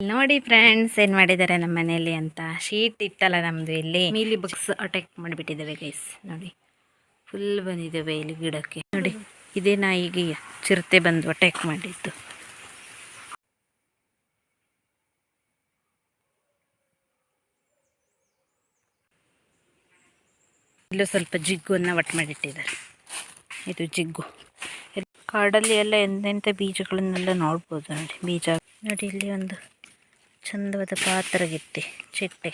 ನೋಡಿ ಫ್ರೆಂಡ್ಸ್ ಏನು ಮಾಡಿದ್ದಾರೆ ನಮ್ಮ ಮನೆಯಲ್ಲಿ ಅಂತ ಶೀಟ್ ಇತ್ತಲ್ಲ ನಮ್ದು ಇಲ್ಲಿ. ಮೀಲಿ ಬಗ್ಸ್ ಅಟ್ಯಾಕ್ ಮಾಡಿಬಿಟ್ಟಿದ್ದಾವೆ ಗೈಸ್ ನೋಡಿ ಫುಲ್ ಬಂದಿದ್ದಾವೆ ಇಲ್ಲಿ ಗಿಡಕ್ಕೆ. ನೋಡಿ, ಇದೇ ನಾಯಿಗೆ ಚಿರತೆ ಬಂದು ಅಟ್ಯಾಕ್ ಮಾಡಿದ್ದು. ಇಲ್ಲೂ ಸ್ವಲ್ಪ ಜಿಗ್ಗುವನ್ನು ಒಟ್ಟು ಮಾಡಿಟ್ಟಿದ್ದಾರೆ. ಇದು ಜಿಗ್ಗು. ಕಾಡಲ್ಲಿ ಎಲ್ಲ ಎಂತೆಂಥ ಬೀಜಗಳನ್ನೆಲ್ಲ ನೋಡ್ಬೋದು ನೋಡಿ, ಬೀಜ. ನೋಡಿ, ಇಲ್ಲಿ ಒಂದು ಚಂದವಾದ ಪಾತ್ರಗಿತ್ತೆ, ಚಿಟ್ಟೆ.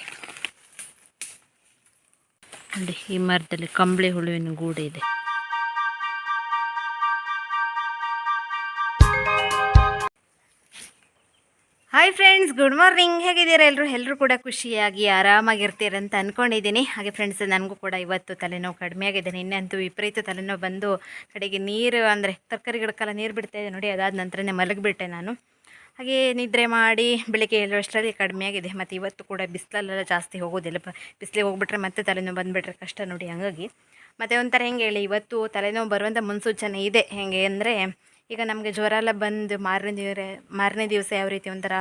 ನೋಡಿ ಈ ಮರದಲ್ಲಿ ಕಂಬಳಿ ಹುಳುವಿನ ಗೂಡು ಇದೆ. ಹಾಯ್ ಫ್ರೆಂಡ್ಸ್ ಗುಡ್ ಮಾರ್ನಿಂಗ್ ಹೇಗಿದ್ದೀರಾ ಎಲ್ಲರೂ ಎಲ್ಲರೂ ಕೂಡ ಖುಷಿಯಾಗಿ, ಆರಾಮಾಗಿರ್ತೀರ ಅಂತ ಅಂದ್ಕೊಂಡಿದ್ದೀನಿ ಹಾಗೆ ಫ್ರೆಂಡ್ಸ್ ನನಗೂ ಕೂಡ ಇವತ್ತು ತಲೆನೋವು ಕಡಿಮೆ ಆಗಿದೆ. ನಿನ್ನೆ ಅಂತೂ ವಿಪರೀತ ತಲೆನೋವು ಬಂದು ಕಡೆಗೆ ನೀರು, ಅಂದರೆ ತರಕಾರಿ ಗಿಡಕ್ಕೆಲ್ಲ ನೀರು ಬಿಡ್ತಾ ಇದೆ. ನೋಡಿ, ಅದಾದ ನಂತರನೇ ಮಲಗಿಬಿಟ್ಟೆ ನಾನು. ಹಾಗೆ ನಿದ್ರೆ ಮಾಡಿ ಬೆಳಗ್ಗೆ ಏಳುವಷ್ಟರಲ್ಲಿ ಕಡಿಮೆ ಆಗಿದೆ. ಮತ್ತು ಇವತ್ತು ಕೂಡ ಬಿಸಿಲಲ್ಲೆಲ್ಲ ಜಾಸ್ತಿ ಹೋಗೋದಿಲ್ಲ ಬಿಸಿಲಿಗೆ ಹೋಗ್ಬಿಟ್ರೆ ಮತ್ತೆ ತಲೆನೋವು ಬಂದುಬಿಟ್ರೆ ಕಷ್ಟ ನೋಡಿ ಹಂಗಾಗಿ. ಮತ್ತು ಒಂಥರ ಹೆಂಗೆ ಹೇಳಿ, ಇವತ್ತು ತಲೆನೋವು ಬರುವಂಥ ಮುನ್ಸೂಚನೆ ಇದೆ. ಹೇಗೆ ಅಂದರೆ, ಈಗ ನಮಗೆ ಜ್ವರ ಎಲ್ಲ ಬಂದು ಮಾರನೇ ದಿವಸ ಮಾರನೇ ದಿವಸ ಯಾವ ರೀತಿ ಒಂಥರ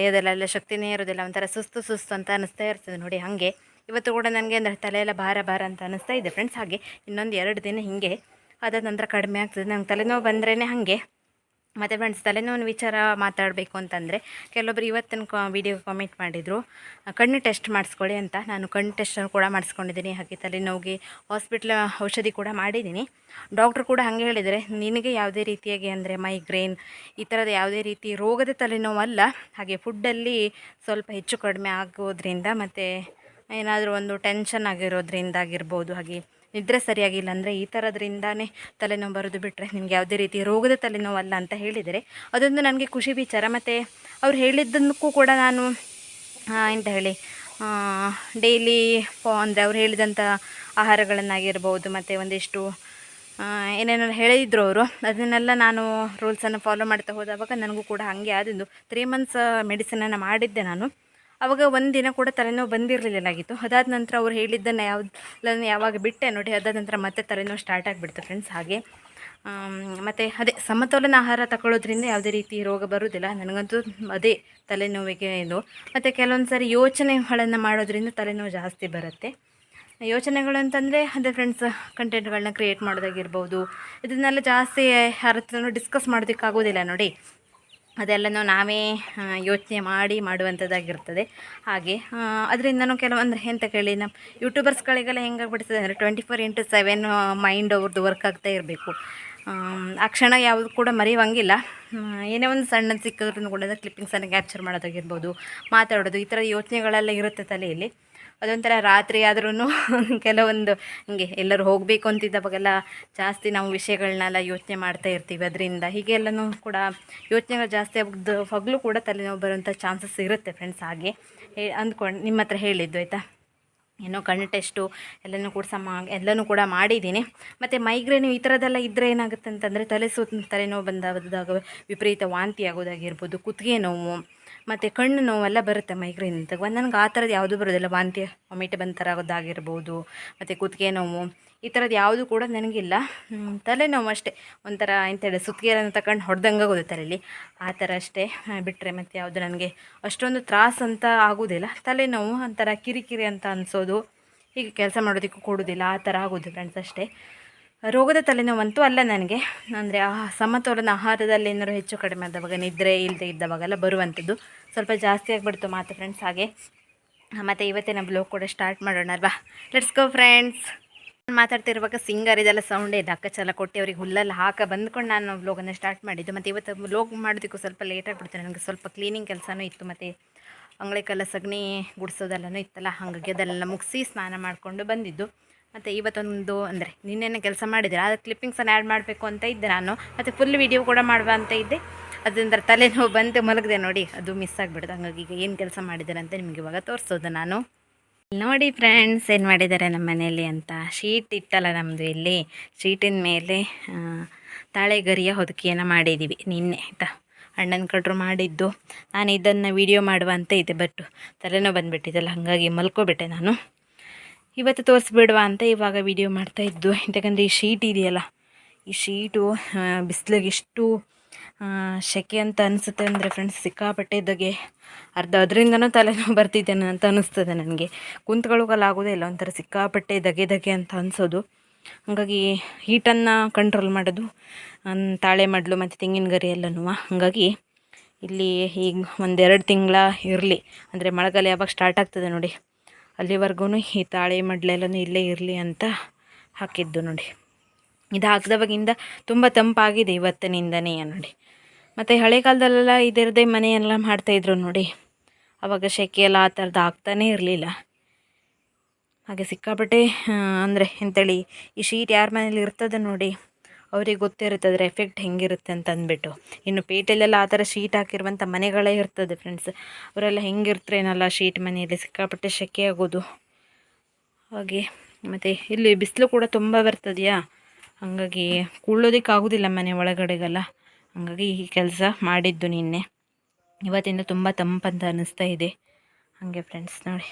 ದೇಹದಲ್ಲೆಲ್ಲ ಶಕ್ತಿನೇ ಇರೋದಿಲ್ಲ ಒಂಥರ ಸುಸ್ತು ಸುಸ್ತು ಅಂತ ಅನ್ನಿಸ್ತಾ ಇರ್ತದೆ ನೋಡಿ ಹಾಗೆ. ಇವತ್ತು ಕೂಡ ನನಗೆ ಅಂದರೆ ತಲೆ ಎಲ್ಲ ಭಾರ ಭಾರ ಅಂತ ಅನ್ನಿಸ್ತಾ ಇದೆ ಫ್ರೆಂಡ್ಸ್ ಹಾಗೆ ಇನ್ನೊಂದು ಎರಡು ದಿನ ಹೀಗೆ ಅದಾದ ನಂತರ ಕಡಿಮೆ ಆಗ್ತದೆ. ನಂಗೆ ತಲೆನೋವು ಬಂದ್ರೇ ಹಾಗೆ. ಮತ್ತು ಫ್ರೆಂಡ್ಸ್ ತಲೆನೋವಿನ ವಿಚಾರ ಮಾತಾಡಬೇಕು ಅಂತಂದರೆ, ಕೆಲವೊಬ್ರು ಇವತ್ತಿನ ಕಾ ವಿಡಿಯೋ ಕಾಮೆಂಟ್ ಮಾಡಿದರು, ಕಣ್ಣು ಟೆಸ್ಟ್ ಮಾಡಿಸ್ಕೊಳ್ಳಿ ಅಂತ. ನಾನು ಕಣ್ಣು ಟೆಸ್ಟ್ ಕೂಡ ಮಾಡಿಸ್ಕೊಂಡಿದ್ದೀನಿ, ಹಾಗೆ ತಲೆನೋವಿಗೆ ಹಾಸ್ಪಿಟ್ಲ್ ಔಷಧಿ ಕೂಡ ಮಾಡಿದ್ದೀನಿ. ಡಾಕ್ಟ್ರು ಕೂಡ ಹಾಗೆ ಹೇಳಿದರೆ ನಿನಗೆ ಯಾವುದೇ ರೀತಿಯಾಗಿ ಅಂದರೆ ಮೈಗ್ರೇನ್ ಈ ಥರದ ಯಾವುದೇ ರೀತಿ ರೋಗದ ತಲೆನೋವಲ್ಲ, ಹಾಗೆ ಫುಡ್ಡಲ್ಲಿ ಸ್ವಲ್ಪ ಹೆಚ್ಚು ಕಡಿಮೆ ಆಗೋದ್ರಿಂದ ಮತ್ತು ಏನಾದರೂ ಒಂದು ಟೆನ್ಷನ್ ಆಗಿರೋದ್ರಿಂದ ಆಗಿರ್ಬೋದು ಹಾಗೆ ನಿದ್ರೆ ಸರಿಯಾಗಿಲ್ಲ ಅಂದರೆ ಈ ಥರದ್ರಿಂದಾನೇ ತಲೆನೋವು ಬರೋದು ಬಿಟ್ಟರೆ ನಿಮ್ಗೆ ಯಾವುದೇ ರೀತಿ ರೋಗದ ತಲೆನೋವಲ್ಲ ಅಂತ ಹೇಳಿದರೆ ಅದೊಂದು ನನಗೆ ಖುಷಿ ವಿಚಾರ. ಮತ್ತು ಅವ್ರು ಹೇಳಿದ್ದಕ್ಕೂ ಕೂಡ ನಾನು ಎಂತ ಹೇಳಿ ಡೈಲಿ ಅಂದರೆ ಅವ್ರು ಹೇಳಿದಂಥ ಆಹಾರಗಳನ್ನಾಗಿರ್ಬೋದು, ಮತ್ತು ಒಂದಿಷ್ಟು ಏನೇನೋ ಹೇಳಿದ್ರು ಅವರು, ಅದನ್ನೆಲ್ಲ ನಾನು ರೂಲ್ಸನ್ನು ಫಾಲೋ ಮಾಡ್ತಾ ಹೋದವಾಗ ನನಗೂ ಕೂಡ ಹಾಗೆ ಆದಿದ್ದು. ತ್ರೀ ಮಂತ್ಸ್ ಮೆಡಿಸಿನನ್ನು ಮಾಡಿದ್ದೆ ನಾನು. ಅವಾಗ ಒಂದು ದಿನ ಕೂಡ ತಲೆನೋವು ಬಂದಿರಲಿಲ್ಲಾಗಿತ್ತು ಅದಾದ ನಂತರ ಅವ್ರು ಹೇಳಿದ್ದನ್ನು ಯಾವ್ದು ಯಾವಾಗ ಬಿಟ್ಟೆ ನೋಡಿ, ಅದಾದ ನಂತರ ಮತ್ತೆ ತಲೆನೋವು ಸ್ಟಾರ್ಟ್ ಆಗಿಬಿಡ್ತು ಫ್ರೆಂಡ್ಸ್ ಹಾಗೆ. ಮತ್ತು ಅದೇ ಸಮತೋಲನ ಆಹಾರ ತಗೊಳ್ಳೋದ್ರಿಂದ ಯಾವುದೇ ರೀತಿ ರೋಗ ಬರೋದಿಲ್ಲ. ನನಗಂತೂ ಅದೇ ತಲೆನೋವಿಗೆ ಇದು. ಮತ್ತು ಕೆಲವೊಂದು ಸಾರಿ ಯೋಚನೆಗಳನ್ನು ಮಾಡೋದ್ರಿಂದ ತಲೆನೋವು ಜಾಸ್ತಿ ಬರುತ್ತೆ. ಯೋಚನೆಗಳು ಅಂತಂದರೆ ಅದೇ ಫ್ರೆಂಡ್ಸ್ ಕಂಟೆಂಟ್ಗಳನ್ನ ಕ್ರಿಯೇಟ್ ಮಾಡೋದಾಗಿರ್ಬೋದು. ಇದನ್ನೆಲ್ಲ ಜಾಸ್ತಿ ಯಾರ ಹತ್ರನೂ ಡಿಸ್ಕಸ್ ಮಾಡೋದಕ್ಕಾಗೋದಿಲ್ಲ ನೋಡಿ. ಅದೆಲ್ಲನೂ ನಾವೇ ಯೋಚನೆ ಮಾಡಿ ಮಾಡುವಂಥದ್ದಾಗಿರ್ತದೆ. ಹಾಗೆ ಅದರಿಂದನೂ ಕೆಲವೊಂದು ಎಂತ ಕೇಳಿ ನಮ್ಮ ಯೂಟ್ಯೂಬರ್ಸ್ಗಳಿಗೆಲ್ಲ ಹೆಂಗಾಗ್ಬಿಡ್ತದೆ ಅಂದರೆ twenty four into seven mind ಅವ್ರದ್ದು ವರ್ಕ್ ಆಗ್ತಾ ಇರಬೇಕು. ಆ ಕ್ಷಣ ಯಾವುದು ಕೂಡ ಮರೆಯುವಂಗಿಲ್ಲ. ಏನೇ ಒಂದು ಸಣ್ಣ ಸಿಕ್ಕಿದ್ರೂ ಕೂಡ ಕ್ಲಿಪ್ಪಿಂಗ್ಸನ್ನು ಕ್ಯಾಪ್ಚರ್ ಮಾಡೋದಾಗಿರ್ಬೋದು, ಮಾತಾಡೋದು, ಈ ಥರ ಯೋಚನೆಗಳೆಲ್ಲ ಇರುತ್ತೆ ತಲೆಯಲ್ಲಿ. ಅದೊಂಥರ ರಾತ್ರಿ ಆದ್ರೂ ಕೆಲವೊಂದು ಹಿಂಗೆ ಎಲ್ಲರೂ ಹೋಗಬೇಕು ಅಂತಿದ್ದಾವಾಗೆಲ್ಲ ಜಾಸ್ತಿ ನಾವು ವಿಷಯಗಳನ್ನೆಲ್ಲ ಯೋಚನೆ ಮಾಡ್ತಾ ಇರ್ತೀವಿ ಅದರಿಂದ. ಹೀಗೆಲ್ಲನೂ ಕೂಡ ಯೋಚನೆಗಳು ಜಾಸ್ತಿ ಆಗದು ಹಗಲು ಕೂಡ ತಲೆನೋವು ಬರುವಂಥ ಚಾನ್ಸಸ್ ಇರುತ್ತೆ ಫ್ರೆಂಡ್ಸ್ ಹಾಗೆ. ಅಂದ್ಕೊಂಡು ನಿಮ್ಮ ಹತ್ರ ಹೇಳಿದ್ದು ಆಯಿತಾ? ಏನೋ ಕಣ್ಣು ಟೆಸ್ಟು ಎಲ್ಲನೂ ಕೂಡ ಸಮ, ಎಲ್ಲನೂ ಕೂಡ ಮಾಡಿದ್ದೀನಿ. ಮತ್ತು ಮೈಗ್ರೇನು ಈ ಥರದ್ದೆಲ್ಲ ಇದ್ದರೆ ಏನಾಗುತ್ತೆ ಅಂತಂದರೆ ತಲೆ ಸುತ್ತ ತಲೆನೋವು ಬಂದಾಗ ವಿಪರೀತ ವಾಂತಿ ಆಗೋದಾಗಿರ್ಬೋದು, ಕುತ್ತಿಗೆ ನೋವು ಮತ್ತು ಕಣ್ಣು ನೋವೆಲ್ಲ ಬರುತ್ತೆ ಮೈಗ್ರೇನ್ ಅಂತ. ನನಗೆ ಆ ಥರದ್ದು ಯಾವುದೂ ಬರೋದಿಲ್ಲ. ವಾಂತಿ ವಾಮಿಟ್ ಬಂದ ಥರ ಆಗೋದಾಗಿರ್ಬೋದು ಮತ್ತು ಕುತ್ತಿಗೆ ನೋವು, ಈ ಥರದ್ದು ಯಾವುದು ಕೂಡ ನನಗಿಲ್ಲ. ತಲೆನೋವು ಅಷ್ಟೇ. ಒಂಥರ ಎಂತೇಳಿ ಅಂತ ತಗೊಂಡು ಹೊಡೆದಂಗೆ ಆಗೋದು ತಲೆಯಲ್ಲಿ ಆ ಥರ ಅಷ್ಟೇ. ಬಿಟ್ಟರೆ ಮತ್ತು ಯಾವುದು ನನಗೆ ಅಷ್ಟೊಂದು ತ್ರಾಸು ಅಂತ ಆಗೋದಿಲ್ಲ. ತಲೆನೋವು ಒಂಥರ ಕಿರಿಕಿರಿ ಅಂತ ಅನಿಸೋದು. ಹೀಗೆ ಕೆಲಸ ಮಾಡೋದಕ್ಕೂ ಕೊಡೋದಿಲ್ಲ. ಆ ಥರ ಆಗೋದು ಫ್ರೆಂಡ್ಸ್ ಅಷ್ಟೇ. ರೋಗದ ತಲೆನೋವಂತೂ ಅಲ್ಲ ನನಗೆ. ಅಂದರೆ ಆ ಸಮತೋಲನ ಆಹಾರದಲ್ಲಿ ಏನಾದ್ರು ಹೆಚ್ಚು ಕಡಿಮೆ ಆದವಾಗ ನಿದ್ರೆ ಇಲ್ಲದೆ ಇದ್ದವಾಗೆಲ್ಲ ಬರುವಂಥದ್ದು. ಸ್ವಲ್ಪ ಜಾಸ್ತಿ ಆಗಿಬಿಡ್ತು ಮಾತು ಫ್ರೆಂಡ್ಸ್ ಹಾಗೆ. ಮತ್ತು ಇವತ್ತಿನ ಬ್ಲೋಗ್ ಕೂಡ ಸ್ಟಾರ್ಟ್ ಮಾಡೋಣ ಅಲ್ವಾ? ಲೆಟ್ಸ್ ಗೋ ಫ್ರೆಂಡ್ಸ್ ನಾನು ಮಾತಾಡ್ತಿರುವಾಗ ಸಿಂಗರ್ ಇದೆಲ್ಲ ಸೌಂಡ್ ಇದೆ. ಚಲ ಕೊಟ್ಟು ಅವ್ರಿಗೆ ಹುಲ್ಲಲ್ಲಿ ಹಾಕ ಬಂದ್ಕೊಂಡು ನಾನು ಬ್ಲೋಗನ್ನು ಸ್ಟಾರ್ಟ್ ಮಾಡಿದ್ದು. ಮತ್ತು ಇವತ್ತು ಬ್ಲೋಗ್ ಮಾಡೋದಕ್ಕೂ ಸ್ವಲ್ಪ ಲೇಟ್ ಆಗಿಬಿಡ್ತು. ನನಗೆ ಸ್ವಲ್ಪ ಕ್ಲೀನಿಂಗ್ ಕೆಲಸನೂ ಇತ್ತು. ಮತ್ತು ಅಂಗಳಕ್ಕೆಲ್ಲ ಸಗಣಿ ಗುಡಿಸೋದೆಲ್ಲನೂ ಇತ್ತಲ್ಲ? ಹಾಗಾಗಿ ಅದೆಲ್ಲ ಮುಗಿಸಿ ಸ್ನಾನ ಮಾಡಿಕೊಂಡು ಬಂದಿದ್ದು. ಮತ್ತು ಇವತ್ತೊಂದು ಅಂದರೆ ನಿನ್ನೆನೇ ಕೆಲಸ ಮಾಡಿದರೆ ಆ ಕ್ಲಿಪ್ಪಿಂಗ್ಸನ್ನು ಆ್ಯಡ್ ಮಾಡಬೇಕು ಅಂತ ಇದ್ದೆ ನಾನು. ಮತ್ತು ಫುಲ್ ವೀಡಿಯೋ ಕೂಡ ಮಾಡುವ ಅಂತ ಇದ್ದೆ. ಅದರಿಂದ ತಲೆನೋವು ಬಂದು ಮಲಗಿದೆ ನೋಡಿ. ಅದು ಮಿಸ್ ಆಗಿಬಿಡ್ದು ಹಂಗಾಗಿ ಈಗ ಏನು ಕೆಲಸ ಮಾಡಿದ್ದಾರೆ ಅಂತ ನಿಮಗೆ ಇವಾಗ ತೋರಿಸೋದು ನಾನು. ನೋಡಿ ಫ್ರೆಂಡ್ಸ್ ಏನು ಮಾಡಿದ್ದಾರೆ ನಮ್ಮ ಮನೆಯಲ್ಲಿ ಅಂತ. ಶೀಟ್ ಇತ್ತಲ್ಲ ನಮ್ಮದು ಇಲ್ಲಿ. ಶೀಟಿನ ಮೇಲೆ ತಾಳೆಗರಿಯ ಹೊದಕಿಯನ್ನು ಮಾಡಿದ್ದೀವಿ ನಿನ್ನೆ, ಆಯಿತಾ? ಅಣ್ಣನ ಕಡ್ರು ಮಾಡಿದ್ದು. ನಾನು ಇದನ್ನು ವಿಡಿಯೋ ಮಾಡುವ ಅಂತ ಇದ್ದೆ ಬಟ್ ತಲೆನೋ ಬಂದುಬಿಟ್ಟಿದ್ದಲ್ಲ ಹಾಗಾಗಿ ಮಲ್ಕೊಬಿಟ್ಟೆ ನಾನು. ಇವತ್ತು ತೋರಿಸ್ಬಿಡುವ ಅಂತ ಇವಾಗ ವಿಡಿಯೋ ಮಾಡ್ತಾ ಇದ್ದು. ಯಾಕಂದರೆ ಈ ಶೀಟ್ ಇದೆಯಲ್ಲ, ಈ ಶೀಟು ಬಿಸಿಲಿಗೆ ಎಷ್ಟು ಸೆಕೆ ಅಂತ ಅನಿಸುತ್ತೆ ಅಂದರೆ ಫ್ರೆಂಡ್ಸ್ ಸಿಕ್ಕಾಪಟ್ಟೆ ಇದ್ದಾಗೆ ಅರ್ಧ ಅದರಿಂದನೂ ತಲೆನೋವು ಬರ್ತಿದ್ದೇನೆ ಅಂತ ಅನಿಸ್ತದೆ ನನಗೆ. ಆಗೋದೇ ಇಲ್ಲ, ಒಂಥರ ಸಿಕ್ಕಾಪಟ್ಟೆ ದಗೆ ದಗೆ ಅಂತ ಅನಿಸೋದು. ಹಾಗಾಗಿ ಹೀಟನ್ನು ಕಂಟ್ರೋಲ್ ಮಾಡೋದು ತಾಳೆ ಮಡ್ಲು ಮತ್ತು ತೆಂಗಿನ ಗರಿ ಎಲ್ಲನೂ. ಹಾಗಾಗಿ ಇಲ್ಲಿ ಈಗ ಒಂದೆರಡು ತಿಂಗಳ ಇರಲಿ. ಅಂದರೆ ಮಳೆಗಾಲ ಯಾವಾಗ ಸ್ಟಾರ್ಟ್ ಆಗ್ತದೆ ನೋಡಿ. ಅಲ್ಲಿವರೆಗೂ ಈ ತಾಳೆ ಮಡ್ಲೆಲ್ಲನೂ ಇಲ್ಲೇ ಇರಲಿ ಅಂತ ಹಾಕಿದ್ದು ನೋಡಿ. ಇದು ಹಾಕಿದವಾಗಿಂದ ತುಂಬ ತಂಪಾಗಿದೆ ಇವತ್ತಿನಿಂದನೇ ನೋಡಿ. ಮತ್ತು ಹಳೆ ಕಾಲದಲ್ಲೆಲ್ಲ ಇದರದೇ ಮನೆಯೆಲ್ಲ ಮಾಡ್ತಾಯಿದ್ರು ನೋಡಿ. ಅವಾಗ ಸೆಕೆ ಎಲ್ಲ ಆ ಥರದ್ದು ಆಗ್ತಾನೇ ಇರಲಿಲ್ಲ. ಹಾಗೆ ಸಿಕ್ಕಾಪಟ್ಟೆ ಅಂದರೆ ಎಂಥೇಳಿ ಈ ಶೀಟ್ ಯಾರ ಮನೇಲಿ ಇರ್ತದೆ ನೋಡಿ. ಅವ್ರಿಗೆ ಗೊತ್ತಿರುತ್ತೆ ಅದರ ಎಫೆಕ್ಟ್ ಹೆಂಗಿರುತ್ತೆ ಅಂತ ಅಂದ್ಬಿಟ್ಟು. ಇನ್ನು ಪೇಟೆಲೆಲ್ಲ ಆ ಥರ ಶೀಟ್ ಹಾಕಿರುವಂಥ ಮನೆಗಳೇ ಇರ್ತದೆ ಫ್ರೆಂಡ್ಸ್ ಅವರೆಲ್ಲ ಹೆಂಗಿರ್ತಾರೇನಲ್ಲ ಶೀಟ್ ಮನೆಯಲ್ಲಿ ಸಿಕ್ಕಾಪಟ್ಟೆ ಸೆಕೆ ಆಗೋದು. ಹಾಗೆ, ಮತ್ತು ಇಲ್ಲಿ ಬಿಸಿಲು ಕೂಡ ತುಂಬ ಬರ್ತದೆಯಾ? ಹಾಗಾಗಿ ಆಗೋದಿಲ್ಲ ಮನೆ ಒಳಗಡೆಗೆಲ್ಲ. ಹಾಗಾಗಿ ಈ ಕೆಲಸ ಮಾಡಿದ್ದು ನಿನ್ನೆ. ಇವತ್ತಿಂದ ತುಂಬ ತಂಪಂತ ಅನ್ನಿಸ್ತಾ ಇದೆ. ಹಾಗೆ ಫ್ರೆಂಡ್ಸ್ ನೋಡಿ.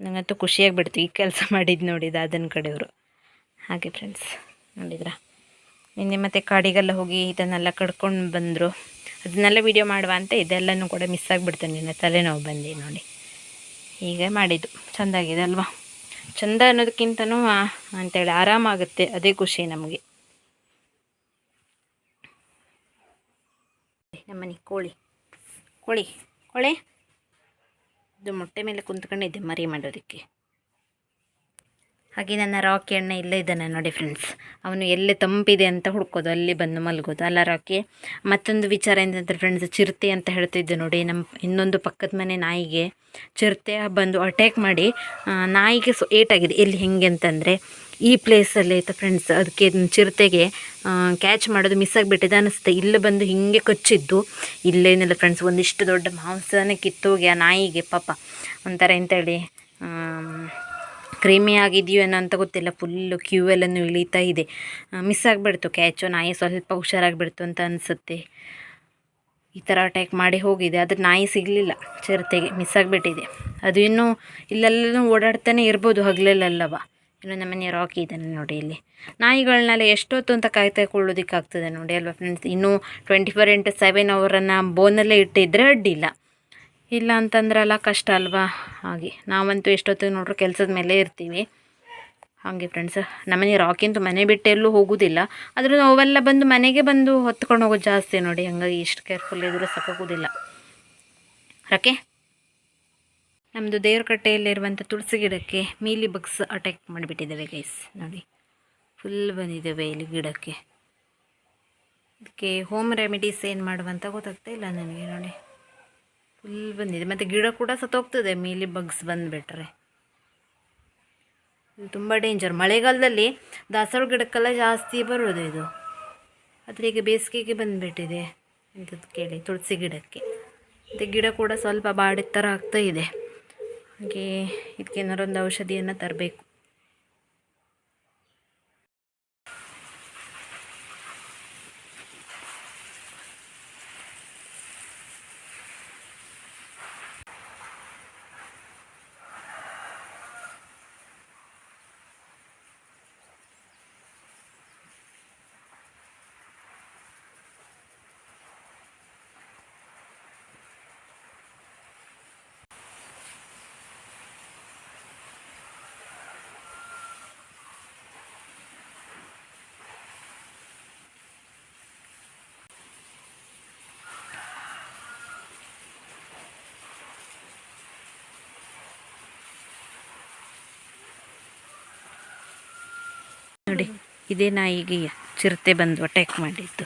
ನನಗಂತೂ ಖುಷಿಯಾಗಿಬಿಡ್ತು ಈ ಕೆಲಸ ಮಾಡಿದ್ದು ನೋಡಿ ದಾದನ ಕಡೆಯವರು. ಹಾಗೆ ಫ್ರೆಂಡ್ಸ್ ನೋಡಿದ್ರ? ನಿನ್ನೆ ಮತ್ತೆ ಕಾಡಿಗೆಲ್ಲ ಹೋಗಿ ಇದನ್ನೆಲ್ಲ ಕಡ್ಕೊಂಡು ಬಂದರು. ಅದನ್ನೆಲ್ಲ ವೀಡಿಯೋ ಮಾಡುವ ಅಂತ ಇದೆಲ್ಲನೂ ಕೂಡ ಮಿಸ್ ಆಗಿಬಿಡ್ತೇನೆ ನಿನ್ನೆ ತಲೆನೋವು ಬಂದು ನೋಡಿ. ಹೀಗೆ ಮಾಡಿದ್ದು. ಚೆಂದಾಗಿದೆ ಅಲ್ವಾ? ಚಂದ ಅನ್ನೋದಕ್ಕಿಂತನೂ ಅಂತೇಳಿ ಆರಾಮಾಗುತ್ತೆ. ಅದೇ ಖುಷಿ ನಮಗೆ. ನಮ್ಮನೆ ಕೋಳಿ. ಕೋಳಿ. ಕೋಳಿ? ಇದು ಮೊಟ್ಟೆ ಮೇಲೆ ಕುಂತ್ಕೊಂಡಿದ್ದೆ ಮರಿ ಮಾಡೋದಕ್ಕೆ. ಹಾಗೆ ನನ್ನ ರಾಕಿ ಅಣ್ಣ ಇಲ್ಲೇ ಇದ್ದಾನೆ ನೋಡಿ ಫ್ರೆಂಡ್ಸ್ ಅವನು ಎಲ್ಲಿ ತಂಪಿದೆ ಅಂತ ಹುಡ್ಕೋದು, ಅಲ್ಲಿ ಬಂದು ಮಲಗೋದು. ಅಲ್ಲ ರಾಕಿ, ಮತ್ತೊಂದು ವಿಚಾರ ಏನಂದ್ರೆ ಫ್ರೆಂಡ್ಸ್ ಚಿರತೆ ಅಂತ ಹೇಳ್ತಿದ್ದೆ ನೋಡಿ. ನಮ್ಮ ಇನ್ನೊಂದು ಪಕ್ಕದ ಮನೆ ನಾಯಿಗೆ ಚಿರತೆ ಬಂದು ಅಟ್ಯಾಕ್ ಮಾಡಿ ನಾಯಿಗೆ ಸೊ, ಏಟಾಗಿದೆ. ಎಲ್ಲಿ, ಹೆಂಗೆ ಅಂತಂದರೆ, ಈ ಪ್ಲೇಸಲ್ಲಿ ಆಯಿತು ಫ್ರೆಂಡ್ಸ್ ಅದಕ್ಕೆ ಚಿರತೆಗೆ ಕ್ಯಾಚ್ ಮಾಡೋದು ಮಿಸ್ ಆಗಿಬಿಟ್ಟಿದೆ ಅನಿಸುತ್ತೆ. ಇಲ್ಲಿ ಬಂದು ಹಿಂಗೆ ಕಚ್ಚಿದ್ದು. ಇಲ್ಲೇನಿಲ್ಲ ಫ್ರೆಂಡ್ಸ್ ಒಂದಿಷ್ಟು ದೊಡ್ಡ ಮಾಂಸನೇ ಕಿತ್ತೋಗಿ ಆ ನಾಯಿಗೆ ಪಾಪ. ಒಂಥರ ಎಂತೇಳಿ ಕ್ರೀಮಿ ಆಗಿದೆಯೋ ಏನೋ ಅಂತ ಗೊತ್ತಿಲ್ಲ. ಫುಲ್ಲು ಕ್ಯೂ ಎಲ್ಲನೂ ಇಳೀತಾ ಇದೆ. ಮಿಸ್ ಆಗಿಬಿಡ್ತು. ಕ್ಯಾಚು ನಾಯಿ ಸ್ವಲ್ಪ ಹುಷಾರಾಗಿಬಿಡ್ತು ಅಂತ ಅನಿಸುತ್ತೆ. ಈ ಥರ ಅಟ್ಯಾಕ್ ಮಾಡಿ ಹೋಗಿದೆ. ಅದು ನಾಯಿ ಸಿಗಲಿಲ್ಲ ಚಿರತೆಗೆ. ಮಿಸ್ ಆಗಿಬಿಟ್ಟಿದೆ. ಅದು ಇನ್ನೂ ಇಲ್ಲೆಲ್ಲನೂ ಓಡಾಡ್ತಾನೆ ಇರ್ಬೋದು ಹಗಲೆಲ್ಲವ ಇನ್ನು ನಮ್ಮನೆ ರಾಕಿ ಇದ್ದಾನೆ ನೋಡಿ ಇಲ್ಲಿ. ನಾಯಿಗಳನ್ನೆಲ್ಲ ಎಷ್ಟೊತ್ತು ಅಂತ ಕಾಯ್ತಾಕೊಳ್ಳೋದಕ್ಕಾಗ್ತದೆ ನೋಡಿ ಅಲ್ವಾ ಫ್ರೆಂಡ್ಸ್ ಇನ್ನೂ ಟ್ವೆಂಟಿ ಫೋರ್ ಇಂಟು ಸೆವೆನ್ ಅವರನ್ನು ಬೋನಲ್ಲೇ ಇಟ್ಟಿದ್ದರೆ ಅಡ್ಡಿಲ್ಲ. ಇಲ್ಲ ಅಂತಂದ್ರಲ್ಲ ಕಷ್ಟ ಅಲ್ವಾ? ಹಾಗೆ. ನಾವಂತೂ ಎಷ್ಟೊತ್ತಿಗೆ ನೋಡ್ರಿ ಕೆಲಸದ ಮೇಲೆ ಇರ್ತೀವಿ. ಹಾಗೆ ಫ್ರೆಂಡ್ಸ್ ನಮ್ಮನೆ ರಾಕಿಂತೂ ಮನೆ ಬಿಟ್ಟು ಎಲ್ಲೂ ಹೋಗೋದಿಲ್ಲ. ಆದರೂ ಅವೆಲ್ಲ ಬಂದು ಮನೆಗೆ ಬಂದು ಹೊತ್ಕೊಂಡು ಹೋಗೋದು ಜಾಸ್ತಿ ನೋಡಿ. ಹಂಗಾಗಿ ಇಷ್ಟು ಕೇರ್ಫುಲ್ ಇದ್ರೂ ಸಾಕಾಗೋದಿಲ್ಲ. ರಕೆ? ನಮ್ಮದು ದೇವ್ರ ಕಟ್ಟೆಯಲ್ಲಿರುವಂಥ ತುಳಸಿ ಗಿಡಕ್ಕೆ ಮೀಲಿ ಬಗ್ಸ್ ಅಟ್ಯಾಕ್ ಮಾಡಿಬಿಟ್ಟಿದ್ದಾವೆ ಗೈಸ್ ನೋಡಿ. ಫುಲ್ ಬಂದಿದ್ದಾವೆ ಇಲ್ಲಿ ಗಿಡಕ್ಕೆ. ಇದಕ್ಕೆ ಹೋಮ್ ರೆಮಿಡೀಸ್ ಏನು ಮಾಡುವಂತ ಗೊತ್ತಾಗ್ತಾ ಇಲ್ಲ ನನಗೆ ನೋಡಿ. ಫುಲ್ ಬಂದಿದೆ. ಮತ್ತು ಗಿಡ ಕೂಡ ಸತ್ತೋಗ್ತದೆ. ಮೀಲಿ ಬಗ್ಸ್ ಬಂದುಬಿಟ್ರೆ. ಇದು ತುಂಬ ಡೇಂಜರ್ ಮಳೆಗಾಲದಲ್ಲಿ ದಾಸವಾಳ ಗಿಡಕ್ಕೆಲ್ಲ ಜಾಸ್ತಿ ಬರೋದು ಇದು. ಆದರೆ ಈಗ ಬೇಸಿಗೆಗೆ ಬಂದುಬಿಟ್ಟಿದೆ ಎಂಥದ್ದು ಕೇಳಿ, ತುಳಸಿ ಗಿಡಕ್ಕೆ. ಮತ್ತು ಗಿಡ ಕೂಡ ಸ್ವಲ್ಪ ಬಾಡಿದ ಥರ ಆಗ್ತಾ ಇದೆ. ಹಾಗೆ ಇದಕ್ಕೆ ಏನಾರೊಂದು ಔಷಧಿಯನ್ನು ತರಬೇಕು. ನೋಡಿ. ಇದೇ ನಾಯಿಗೆ ಚಿರತೆ ಬಂದು ಅಟ್ಯಾಕ್ ಮಾಡಿದ್ದು.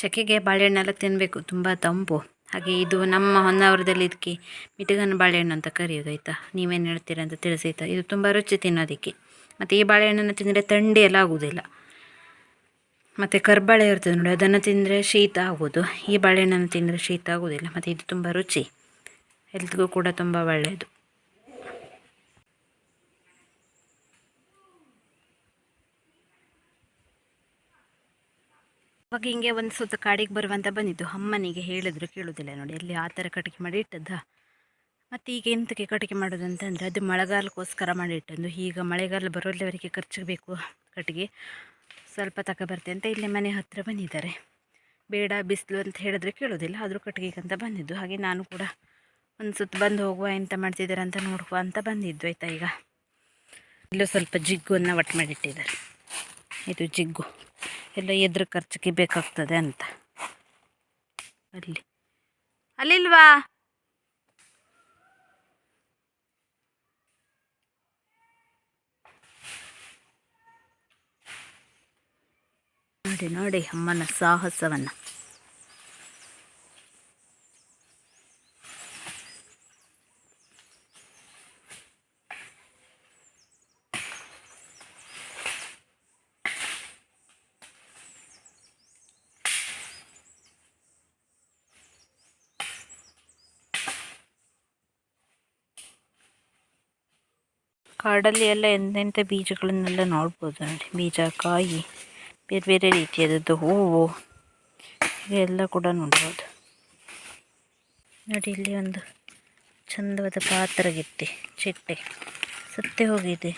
ಸೆಕೆಗೆ ಬಾಳೆಹಣ್ಣೆಲ್ಲ ತಿನ್ನಬೇಕು ತುಂಬ ತಂಪು. ಹಾಗೆ ಇದು ನಮ್ಮ ಹೊನ್ನಾವರದಲ್ಲಿ ಇದಕ್ಕೆ ಮಿಟಗನ್ ಬಾಳೆಹಣ್ಣು ಅಂತ ಕರೆಯೋದು, ಆಯಿತಾ? ನೀವೇನು ಹೇಳ್ತೀರ ಅಂತ ತಿಳಿಸಿ, ಆಯ್ತಾ? ಇದು ತುಂಬ ರುಚಿ ತಿನ್ನೋದಕ್ಕೆ. ಮತ್ತು ಈ ಬಾಳೆಹಣ್ಣನ್ನು ತಿಂದರೆ ಥಂಡಿ ಎಲ್ಲ ಆಗೋದಿಲ್ಲ ಮತ್ತು ಕರ್ಬಾಳೆ ಇರ್ತದೆ ನೋಡಿ, ಅದನ್ನು ತಿಂದರೆ ಶೀತ ಆಗೋದು ಈ ಬಾಳೆಹಣ್ಣನ್ನು ತಿಂದರೆ ಶೀತ ಆಗೋದಿಲ್ಲ ಮತ್ತು ಇದು ತುಂಬ ರುಚಿ. ಹೆಲ್ತ್ಗೂ ಕೂಡ ತುಂಬ ಒಳ್ಳೆಯದು. ಅವಾಗ ಹಿಂಗೆ ಒಂದು ಸುತ್ತ ಕಾಡಿಗೆ ಬರುವಂತ ಬಂದಿದ್ದು. ಅಮ್ಮನಿಗೆ ಹೇಳಿದ್ರು, ಕೇಳೋದಿಲ್ಲ ನೋಡಿ. ಅಲ್ಲಿ ಆ ಥರ ಕಟ್ಟಿಗೆ ಮಾಡಿ ಇಟ್ಟದ್ದ? ಮತ್ತು ಈಗ ಎಂತಕ್ಕೆ ಕಟ್ಟಿಗೆ ಮಾಡೋದು ಅಂತಂದರೆ, ಅದು ಮಳೆಗಾಲಕ್ಕೋಸ್ಕರ ಮಾಡಿ ಇಟ್ಟದ್ದು. ಈಗ ಮಳೆಗಾಲ ಬರೋಲ್ಲವರಿಗೆ ಖರ್ಚಿಗೆ ಬೇಕು ಕಟ್ಟಿಗೆ. ಸ್ವಲ್ಪ ತಕ ಬರ್ತೆ ಅಂತ ಇಲ್ಲಿ ಮನೆ ಹತ್ತಿರ ಬಂದಿದ್ದಾರೆ. ಬೇಡ, ಬಿಸಿಲು ಅಂತ ಹೇಳಿದ್ರೆ ಕೇಳೋದಿಲ್ಲ. ಆದರೂ ಕಟ್ಟಿಗೆ ಅಂತ ಬಂದಿದ್ದು. ಹಾಗೆ ನಾನು ಕೂಡ ಒಂದು ಸುತ್ತ ಬಂದು ಹೋಗುವ, ಎಂತ ಮಾಡ್ತಿದ್ದಾರೆ ಅಂತ ನೋಡುವ ಅಂತ ಬಂದಿದ್ದು. ಆಯಿತಾ ಈಗ? ಇಲ್ಲೂ ಸ್ವಲ್ಪ ಜಿಗ್ಗನ್ನು ಒಟ್ಟು ಮಾಡಿಟ್ಟಿದ್ದಾರೆ. ಇದು ಜಿಗ್ಗು. ಎಲ್ಲ ಎದ್ರ ಖರ್ಚಿಗೆ ಬೇಕಾಗ್ತದೆ ಅಂತ. ಅಲ್ಲಿ. ಅಲ್ಲಿಲ್ವಾ? ನೋಡಿ ನೋಡಿ ಅಮ್ಮನ ಸಾಹಸವನ್ನು. ಕಾಡಲ್ಲಿ ಎಲ್ಲ ಎಂತೆಂಥ ಬೀಜಗಳನ್ನೆಲ್ಲ ನೋಡ್ಬೋದು ನೋಡಿ. ಬೀಜ ಕಾಯಿ ಬೇರೆ ಬೇರೆ ರೀತಿಯಾದದ್ದು ಹೂವು ಎಲ್ಲ ಕೂಡ ನೋಡ್ಬೋದು. ನೋಡಿ, ಇಲ್ಲಿ ಒಂದು ಚಂದವಾದ ಪಾತ್ರಗಿತ್ತೆ ಚಿಟ್ಟೆ. ಸತ್ತೆ ಹೋಗಿದೆ.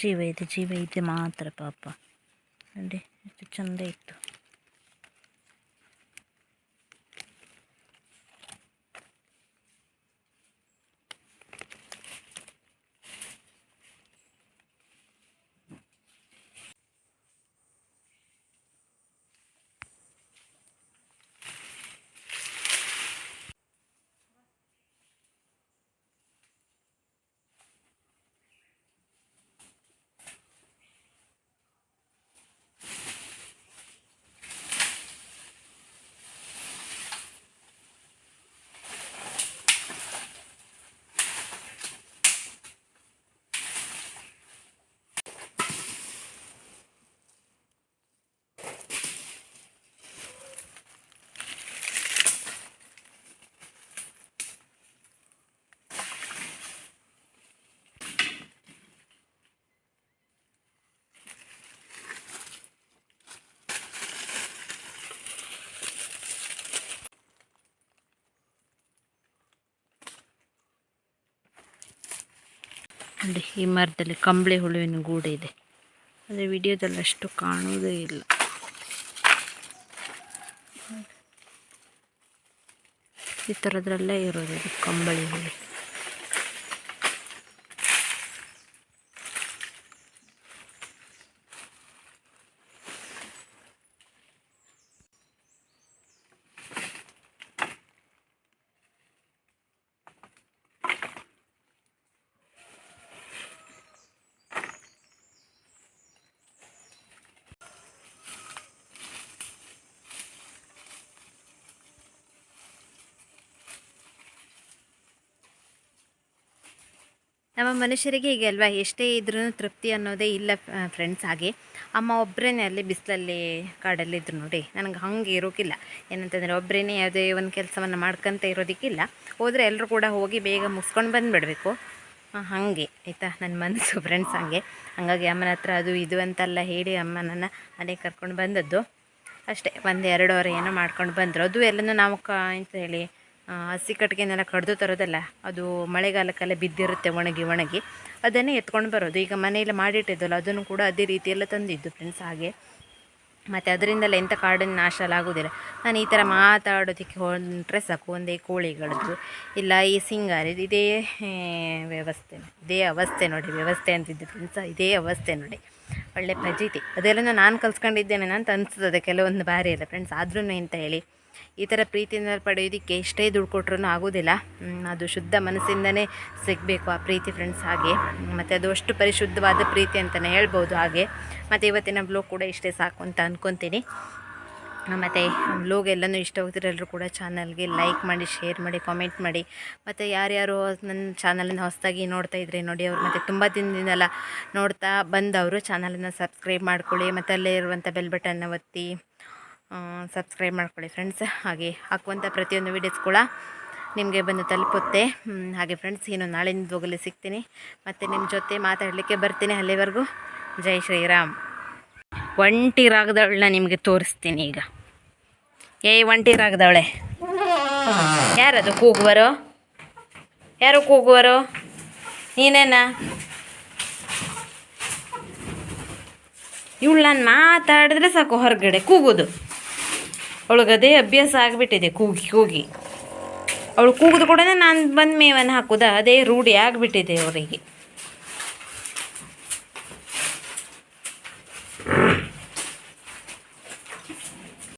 ಜೀವ ಇದೆ ಜೀವ ಇದೆ ಮಾತ್ರ ಪಾಪ. ನೋಡಿ, ಎಷ್ಟು ಚಂದ ಇತ್ತು. ನೋಡಿ, ಈ ಮರದಲ್ಲಿ ಕಂಬಳಿ ಹುಳುವಿನ ಗೂಡು ಇದೆ. ಆದರೆ ವಿಡಿಯೋದಲ್ಲಿ ಅಷ್ಟು ಕಾಣುವುದೇ ಇಲ್ಲ. ಈ ಥರದ್ರಲ್ಲೇ ಇರೋದು ಕಂಬಳಿ ಹುಳು. ನಮ್ಮ ಮನುಷ್ಯರಿಗೆ ಈಗ ಅಲ್ವಾ? ಎಷ್ಟೇ ಇದ್ರೂ ತೃಪ್ತಿ ಅನ್ನೋದೇ ಇಲ್ಲ ಫ್ರೆಂಡ್ಸ್ ಹಾಗೆ. ಅಮ್ಮ ಒಬ್ಬರೇ ಅಲ್ಲಿ ಬಿಸಿಲಲ್ಲಿ ಕಾಡಲ್ಲಿ ಇದ್ರು ನೋಡಿ. ನನಗೆ ಹಂಗೆ ಇರೋಕ್ಕಿಲ್ಲ ಏನಂತಂದರೆ ಒಬ್ಬರೇ ಯಾವುದೇ ಒಂದು ಕೆಲಸವನ್ನು ಮಾಡ್ಕೊಂತ ಇರೋದಕ್ಕಿಲ್ಲ. ಹೋದರೆ ಎಲ್ಲರೂ ಕೂಡ ಹೋಗಿ ಬೇಗ ಮುಗಿಸ್ಕೊಂಡು ಬಂದುಬಿಡಬೇಕು. ಹಾಗೆ. ಆಯಿತಾ? ನನ್ನ ಮನಸ್ಸು ಫ್ರೆಂಡ್ಸ್ ಹಾಗೆ. ಹಾಗಾಗಿ ಅಮ್ಮನ ಹತ್ರ ಅದು ಇದು ಅಂತೆಲ್ಲ ಹೇಳಿ ಅಮ್ಮನನ್ನು ಮನೆಗೆ ಕರ್ಕೊಂಡು ಬಂದದ್ದು. ಅಷ್ಟೇ. ಒಂದು ಎರಡೂವರೆ ಏನೋ ಮಾಡ್ಕೊಂಡು ಬಂದರು. ಅದು ಎಲ್ಲನೂ ನಾವು ಕ ಅಂತ ಹೇಳಿ ಹಸಿ ಕಟ್ಟಿಗೆನೆಲ್ಲ ಕಡ್ದು ತರೋದಲ್ಲ, ಅದು ಮಳೆಗಾಲಕ್ಕೆಲ್ಲ ಬಿದ್ದಿರುತ್ತೆ ಒಣಗಿ ಒಣಗಿ, ಅದನ್ನೇ ಎತ್ಕೊಂಡು ಬರೋದು. ಈಗ ಮನೆಯಲ್ಲಿ ಮಾಡಿಟ್ಟಿದ್ದಲ್ಲ, ಅದನ್ನು ಕೂಡ ಅದೇ ರೀತಿಯೆಲ್ಲ ತಂದಿದ್ದು ಫ್ರೆಂಡ್ಸ್ ಹಾಗೆ. ಮತ್ತು ಅದರಿಂದಲ್ಲ ಎಂಥ ಕಾಡನ್ನು ನಾಶ ಎಲ್ಲ ಆಗೋದಿಲ್ಲ ನಾನು ಈ ಥರ ಮಾತಾಡೋದಕ್ಕೆ ಹೊಂಟ್ರೆ ಸಾಕು, ಒಂದೇ ಕೋಳಿಗಳದ್ದು, ಇಲ್ಲ ಈ ಸಿಂಗಾರಿ, ಇದೇ ವ್ಯವಸ್ಥೆ. ಇದೇ ಅವಸ್ಥೆ ನೋಡಿ, ವ್ಯವಸ್ಥೆ ಅಂತಿದ್ದು ಫ್ರೆಂಡ್ಸ್ ಇದೇ ಅವಸ್ಥೆ ನೋಡಿ. ಒಳ್ಳೆ ಫಜೀತಿ ಅದೆಲ್ಲ ನಾನು ಕಲ್ಸ್ಕೊಂಡಿದ್ದೇನೆ ಅಂತ ಅನಿಸ್ತದೆ ಕೆಲವೊಂದು ಬಾರಿ ಅಲ್ಲ ಫ್ರೆಂಡ್ಸ್ ಆದ್ರೂ ಅಂತ ಹೇಳಿ? ಈ ಥರ ಪ್ರೀತಿಯಿಂದ ಪಡೆಯೋದಕ್ಕೆ ಎಷ್ಟೇ ದುಡ್ಡು ಕೊಟ್ಟರು ಆಗೋದಿಲ್ಲ. ಅದು ಶುದ್ಧ ಮನಸ್ಸಿಂದನೇ ಸಿಗಬೇಕು ಆ ಪ್ರೀತಿ ಫ್ರೆಂಡ್ಸ್ ಹಾಗೆ. ಮತ್ತು ಅದು ಅಷ್ಟು ಪರಿಶುದ್ಧವಾದ ಪ್ರೀತಿ ಅಂತಲೇ ಹೇಳ್ಬೋದು ಹಾಗೆ. ಮತ್ತು ಇವತ್ತಿನ ಬ್ಲೋಗ್ ಕೂಡ ಇಷ್ಟೇ ಸಾಕು ಅಂತ ಅಂದ್ಕೊತೀನಿ ಮತ್ತು ಬ್ಲೋಗ್ ಎಲ್ಲನೂ ಇಷ್ಟ ಹೋಗ್ತಿರೋ ಎಲ್ಲರೂ ಕೂಡ ಚಾನಲ್ಗೆ ಲೈಕ್ ಮಾಡಿ ಶೇರ್ ಮಾಡಿ ಕಾಮೆಂಟ್ ಮಾಡಿ. ಮತ್ತು ಯಾರ್ಯಾರು ನನ್ನ ಚಾನಲನ್ನು ಹೊಸದಾಗಿ ನೋಡ್ತಾ ಇದ್ರೆ ನೋಡಿ, ಅವ್ರು ಮತ್ತು ತುಂಬ ದಿನದಿಂದೆಲ್ಲ ನೋಡ್ತಾ ಬಂದವರು ಚಾನಲನ್ನು ಸಬ್ಸ್ಕ್ರೈಬ್ ಮಾಡ್ಕೊಳ್ಳಿ. ಮತ್ತು ಅಲ್ಲೇ ಇರುವಂಥ ಬೆಲ್ ಬಟನ್ನ ಒತ್ತಿ. ಸಬ್ಸ್ಕ್ರೈಬ್ ಮಾಡ್ಕೊಳ್ಳಿ ಫ್ರೆಂಡ್ಸ್ ಹಾಗೆ ಹಾಕುವಂಥ ಪ್ರತಿಯೊಂದು ವೀಡಿಯೋಸ್ ಕೂಡ ನಿಮಗೆ ಬಂದು ತಲುಪುತ್ತೆ. ಹಾಗೆ ಫ್ರೆಂಡ್ಸ್ ಇನ್ನು ನಾಳಿನ ಹೋಗಲಿ ಸಿಗ್ತೀನಿ. ಮತ್ತು ನಿಮ್ಮ ಜೊತೆ ಮಾತಾಡಲಿಕ್ಕೆ ಬರ್ತೀನಿ ಅಲ್ಲಿವರೆಗೂ. ಜೈ ಶ್ರೀರಾಮ್. ಒಂಟಿ ರಾಗದವಳನ್ನ ನಿಮಗೆ ತೋರಿಸ್ತೀನಿ ಈಗ. ಏಯ್ ಒಂಟಿ ರಾಗದವಳೆ ಯಾರದು ಕೂಗುವರು? ಯಾರು ಕೂಗುವರು? ನೀನೇನಾ? ಇವಳು ನಾನು ಮಾತಾಡಿದ್ರೆ ಸಾಕು ಹೊರಗಡೆ ಕೂಗೋದು. ಅವಳಿಗದೇ ಅಭ್ಯಾಸ ಆಗಿಬಿಟ್ಟಿದೆ, ಕೂಗಿ ಕೂಗಿ. ಅವಳು ಕೂಗಿದ ಕೂಡ ನಾನು ಬಂದು ಮೇವನ್ನು ಹಾಕೋದ, ಅದೇ ರೂಢಿ ಆಗಿಬಿಟ್ಟಿದೆ ಅವರಿಗೆ.